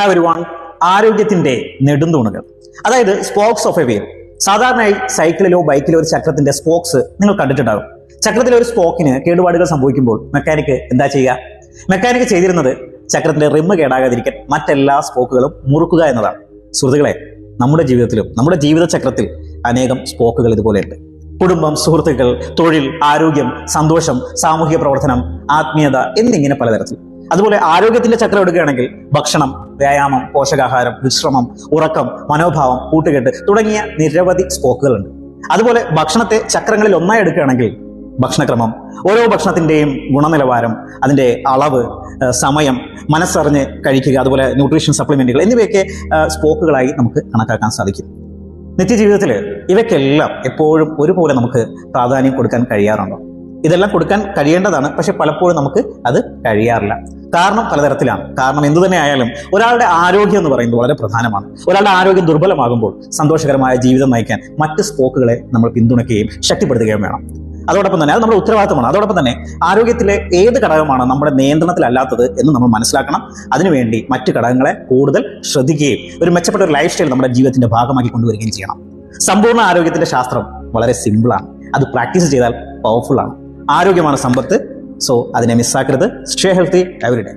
Have one ആരോഗ്യത്തിന്റെ നെടുന്തൂണുകൾ അതായത് spokes of A wheel സാധാരണയായി സൈക്കിളിലോ ബൈക്കിലോ ഒരു ചക്രത്തിന്റെ സ്പോക്സ് നിങ്ങൾ കണ്ടിട്ടുണ്ടാകും. ചക്രത്തിലെ ഒരു സ്പോക്കിന് കേടുപാടുകൾ സംഭവിക്കുമ്പോൾ മെക്കാനിക്ക് എന്താ ചെയ്യുക? മെക്കാനിക്ക് ചെയ്തിരുന്നത് ചക്രത്തിന്റെ റിമ്മ് കേടാകാതിരിക്കാൻ മറ്റെല്ലാ സ്പോക്കുകളും മുറുക്കുക എന്നതാണ്. സുഹൃത്തുക്കളെ നമ്മുടെ ജീവിതത്തിലും നമ്മുടെ ജീവിത ചക്രത്തിൽ അനേകം സ്പോക്കുകൾ ഇതുപോലെയുണ്ട് കുടുംബം സുഹൃത്തുക്കൾ തൊഴിൽ ആരോഗ്യം സന്തോഷം സാമൂഹിക പ്രവർത്തനം ആത്മീയത എന്നിങ്ങനെ പലതരത്തിൽ. അതുപോലെ ആരോഗ്യത്തിന്റെ ചക്രം എടുക്കുകയാണെങ്കിൽ ഭക്ഷണം വ്യായാമം പോഷകാഹാരം വിശ്രമം ഉറക്കം മനോഭാവം കൂട്ടുകെട്ട് തുടങ്ങിയ നിരവധി സ്പോക്കുകളുണ്ട്. അതുപോലെ ഭക്ഷണത്തെ ചക്രങ്ങളിൽ ഒന്നായി എടുക്കുകയാണെങ്കിൽ ഭക്ഷണക്രമം ഓരോ ഭക്ഷണത്തിന്റെയും ഗുണനിലവാരം അതിന്റെ അളവ് സമയം മനസ്സറിഞ്ഞ് കഴിക്കുക അതുപോലെ ന്യൂട്രീഷൻ സപ്ലിമെന്റുകൾ എന്നിവയൊക്കെ സ്പോക്കുകളായി നമുക്ക് കണക്കാക്കാൻ സാധിക്കും. നിത്യജീവിതത്തിൽ ഇവയ്ക്കെല്ലാം എപ്പോഴും ഒരുപോലെ നമുക്ക് പ്രാധാന്യം കൊടുക്കാൻ കഴിയാറുണ്ടോ? ഇതെല്ലാം കൊടുക്കാൻ കഴിയേണ്ടതാണ്. പക്ഷെ പലപ്പോഴും നമുക്ക് അത് കഴിയാറില്ല. കാരണം പലതരത്തിലാണ്. കാരണം എന്തു തന്നെ ആയാലും ഒരാളുടെ ആരോഗ്യം എന്ന് പറയുന്നത് വളരെ പ്രധാനമാണ്. ഒരാളുടെ ആരോഗ്യം ദുർബലമാകുമ്പോൾ സന്തോഷകരമായ ജീവിതം നയിക്കാൻ മറ്റ് സ്പോക്കുകളെ നമ്മൾ പിന്തുണയ്ക്കുകയും ശക്തിപ്പെടുത്തുകയും വേണം. അതോടൊപ്പം തന്നെ അത് നമ്മുടെ ഉത്തരവാദിത്തമാണ് അതോടൊപ്പം തന്നെ ആരോഗ്യത്തിലെ ഏത് ഘടകമാണ് നമ്മുടെ നിയന്ത്രണത്തിലല്ലാത്തത് എന്ന് നമ്മൾ മനസ്സിലാക്കണം. അതിനുവേണ്ടി മറ്റു ഘടകങ്ങളെ കൂടുതൽ ശ്രദ്ധിക്കുകയും ഒരു മെച്ചപ്പെട്ട ഒരു ലൈഫ് സ്റ്റൈൽ നമ്മുടെ ജീവിതത്തിന്റെ ഭാഗമാക്കി കൊണ്ടുവരികയും ചെയ്യണം. സമ്പൂർണ ആരോഗ്യത്തിന്റെ ശാസ്ത്രം വളരെ സിമ്പിളാണ് അത് പ്രാക്ടീസ് ചെയ്താൽ പവർഫുൾ ആണ്. ആരോഗ്യമാണ് സമ്പത്ത്. സോ അതിനെ മിസ്സാക്കരുത് സ്റ്റേ ഹെൽത്തി എവറി ഡേ